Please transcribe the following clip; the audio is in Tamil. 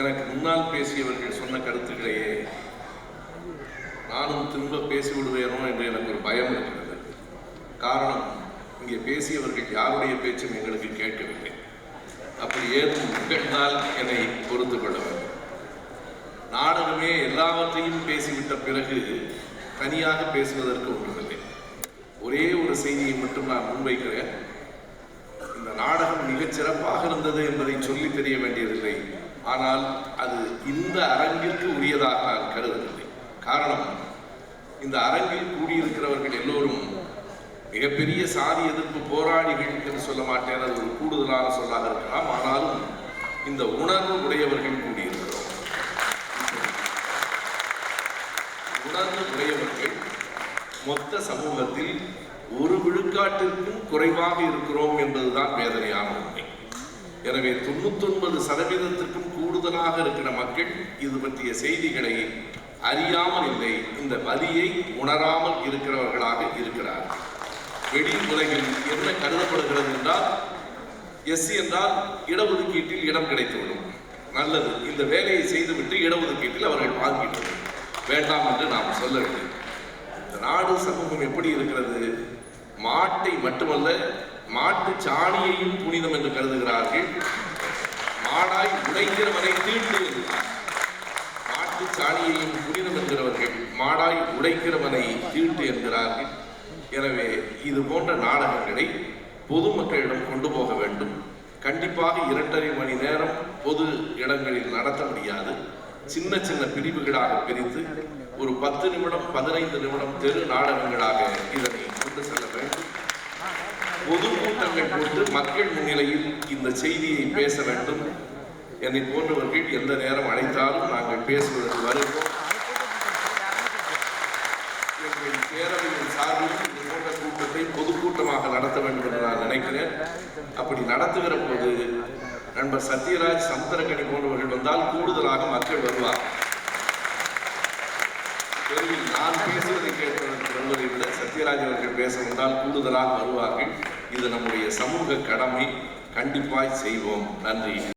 எனக்கு முன்னால் பேசியவர்கள் சொன்ன கருத்துக்களையே நானும் திரும்ப பேசி விடுவேனோ என்று எனக்கு ஒரு பயம் இருக்கிறது. காரணம் இங்கே பேசியவர்கள் யாருடைய பேச்சும் எங்களுக்கு கேட்கவில்லை. அப்படி ஏதும் நிகழ்ந்தால் என்னை பொறுத்து கொள்ள வேண்டும். நாடகமே எல்லாவற்றையும் பேசிவிட்ட பிறகு தனியாக பேசுவதற்கு ஒன்றுமில்லை. ஒரே ஒரு செய்தியை மட்டும் நான் முன்வைக்கிறேன். இந்த நாடகம் மிகச் சிறப்பாக இருந்தது என்பதை சொல்லி தெரிய வேண்டியதில்லை. ஆனால் அது இந்த அரங்கிற்கு உரியதாக நான் கருதவில்லை. காரணம் இந்த அரங்கில் கூடியிருக்கிறவர்கள் எல்லோரும் மிகப்பெரிய சாதி எதிர்ப்பு போராளிகள் என்று சொல்ல மாட்டேன் அது ஒரு கூடுதலான சொல்லாக இருக்கலாம். ஆனாலும் இந்த உணர்வு உடையவர்கள் கூடியிருக்கிறோம். உணர்வு உடையவர்கள் மொத்த சமூகத்தில் ஒரு விழுக்காட்டிற்கும் குறைவாக இருக்கிறோம் என்பதுதான் வேதனையான எனவே தொண்ணூத்தொன்பது சதவீதத்திற்கும் கூடுதலாக இருக்கிற மக்கள் இது பற்றிய செய்திகளை அறியாமல் இல்லை. இந்த வலியை உணராமல் இருக்கிறவர்களாக இருக்கிறார்கள் வெளி உலகில் என்ன கருதப்படுகிறது என்றால் எஸ்சி என்றால் இடஒதுக்கீட்டில் இடம் கிடைத்துவிடும். நல்லது இந்த வேலையை செய்துவிட்டு இடஒதுக்கீட்டில் அவர்கள் வாங்கிட்டு வேண்டாம் என்று நாம் சொல்லவில்லை. இந்த நாடு சமூகம் எப்படி இருக்கிறது? மாட்டை மட்டுமல்ல மாட்டு சாணியையும் புனிதம் என்று கருதுகிறார்கள். மாடாய் உடைக்கிறவனை தீட்டு மாட்டு சாணியையும் புனிதம் என்கிறவர்கள் மாடாய் உடைக்கிறவனை தீட்டு என்கிறார்கள். எனவே இது போன்ற நாடகங்களை பொதுமக்களிடம் கொண்டு போக வேண்டும். கண்டிப்பாக இரண்டரை மணி நேரம் பொது இடங்களில் நடத்த முடியாது. சின்ன சின்ன பிரிவுகளாக பிரித்து ஒரு பத்து நிமிடம் பதினைந்து நிமிடம் தெரு நாடகங்களாக இதனை கொண்டு செல்ல வேண்டும் பொதுக்கூட்டங்கள் மக்கள் முன்னிலையில் இந்த செய்தியை பேச வேண்டும். என்னை போன்றவர்கள் எந்த நேரம் அழைத்தாலும் நாங்கள் பேசுவதற்கு வருவோம் எங்கள் பேரவையின் சார்பில் இது போன்ற கூட்டத்தை பொதுக்கூட்டமாக நடத்த வேண்டும் என்று நான் நினைக்கிறேன். அப்படி நடத்துகிற போது நண்பர் சத்யராஜ் சமுத்திரக்கணி போன்றவர்கள் வந்தால் கூடுதலாக மக்கள் வருவார் தெருவில் நான் பேச சத்யராஜ் அவர்கள் பேச வந்தால் கூடுதலாக வருவார்கள். இது நம்முடைய சமூக கடமை. கண்டிப்பாய் செய்வோம். நன்றி.